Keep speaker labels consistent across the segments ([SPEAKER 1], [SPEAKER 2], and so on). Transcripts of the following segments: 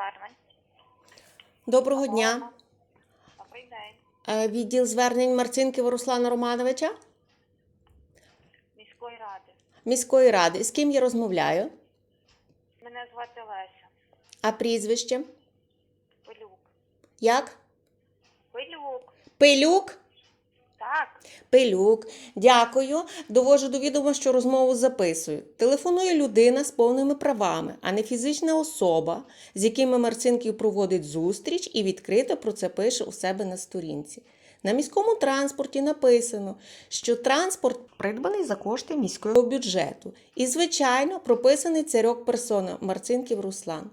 [SPEAKER 1] звернень.
[SPEAKER 2] Доброго дня.
[SPEAKER 1] Добрий день.
[SPEAKER 2] Е, Відділ звернень Марцинкова Руслана Романовича
[SPEAKER 1] Міської ради.
[SPEAKER 2] міської ради. З ким я розмовляю?
[SPEAKER 1] Мене звати Леся.
[SPEAKER 2] А прізвище?
[SPEAKER 1] Пилюк.
[SPEAKER 2] Як?
[SPEAKER 1] Пилюк.
[SPEAKER 2] Пилюк? Пилюк. Дякую. Довожу до відома, що розмову записую. Телефонує людина з повними правами, а не фізична особа, з якими Марцинків проводить зустріч і відкрито про це пише у себе на сторінці. На міському транспорті написано, що транспорт придбаний за кошти міського бюджету. І, звичайно, прописаний царьок персона Марцинків Руслан.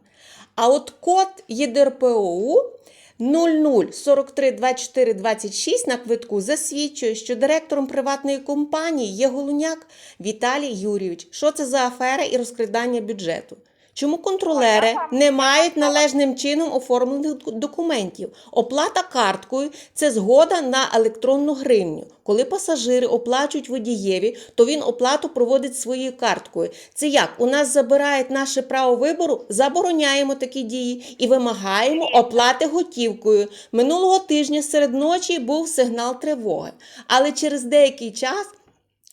[SPEAKER 2] А от код ЄДРПОУ 00432426 на квитку засвідчує, що директором приватної компанії є Голуняк Віталій Юрійович. Що це за афера і розкрадання бюджету? Чому контролери не мають належним чином оформлених документів? Оплата карткою це згода на електронну гривню. Коли пасажири оплачують водієві, то він оплату проводить своєю карткою. Це як? У нас забирають наше право вибору, забороняємо такі дії і вимагаємо оплати готівкою. Минулого тижня серед ночі був сигнал тривоги, але через деякий час.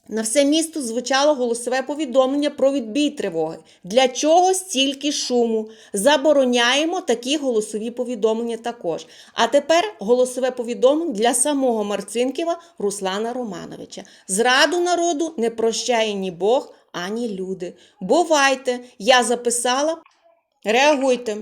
[SPEAKER 2] На все місто звучало голосове повідомлення про відбій тривоги. Для чого стільки шуму? Забороняємо такі голосові повідомлення також. А тепер голосове повідомлення для самого Марцинківа Руслана Романовича. Зраду народу не прощає ні Бог, ані люди. Бувайте, я записала. Реагуйте.